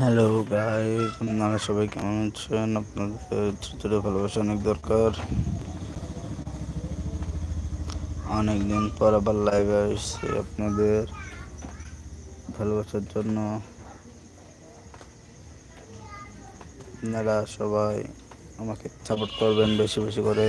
Hello guy আপনারা সবাই কেমন আছেন? আপনাদের ছোট ভালোবাসা অনেক দরকার। অনেকদিন পর আবার লাইভে আসছে আপনাদের ভালোবাসার জন্য। আপনারা সবাই আমাকে সাপোর্ট করবেন বেশি বেশি করে।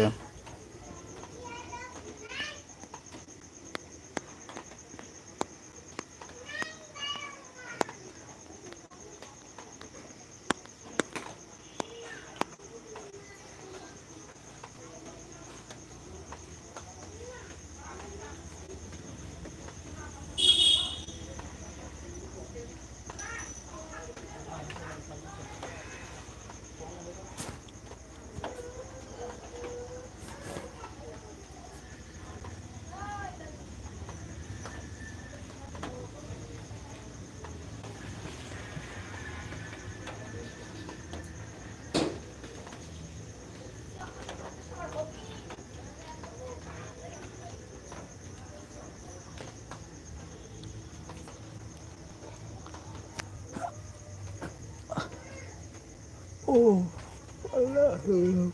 Oh, I love you.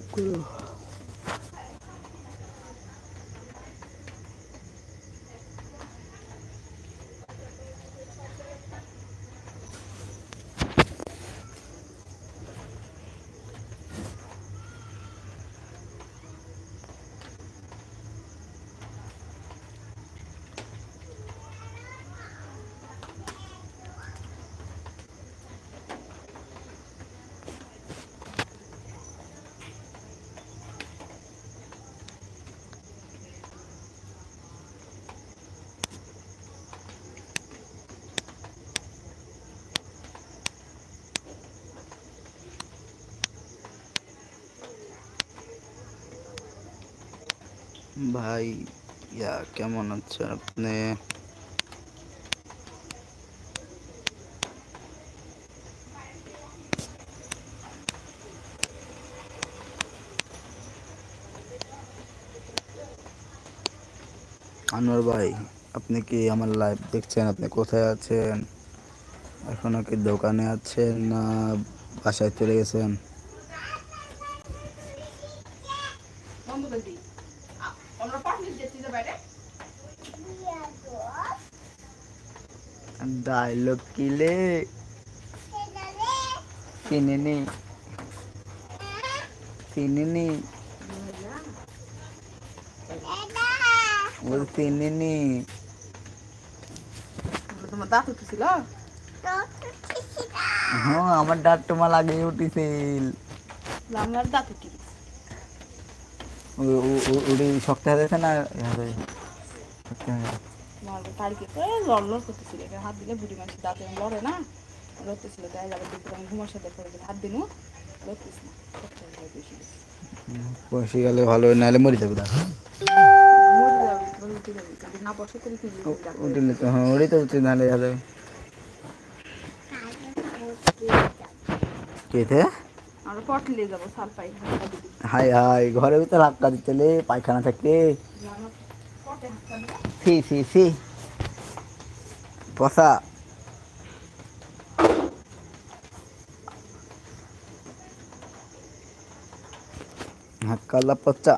ভাই, ইয়া, কেমন আছেন আপনি? আনোয়ার ভাই, আপনি কি আমার লাইভ দেখছেন? আপনি কোথায় আছেন? এখনও কি দোকানে আছেন না বাসায় চলে গেছেন? ডায়লগ কিলে বল চিনিনি। তোমার দাঁত উঠেছিল? হ্যাঁ আমার ডাট তোমার লাগিয়ে উঠিছিল। আমার দাঁত উঠে শক্ত হয়ে গেছে না? শক্ত হয়ে গেছে? মারবে তো লড় লড় করতেছিল। হাত দিলে বুড়ি মানুষ দাঁতে লড়ে না? লড়তেছিল তাই যাবে দুপুর আমি ঘুমার সাথে করে হাত দিনু লড়তেছ না। বসে গেলে ভালো নাহলে মরে যাবে দাঁত? উঠলে তো হ্যাঁ ওটাই তো উঠছে নাহলে যাবে। কেতে হাই হাই ঘরের ভিতরে হাক্কা দিতে পায়খানা থাকতে Sí, sí, sí. Poza. हक्काला पच्चा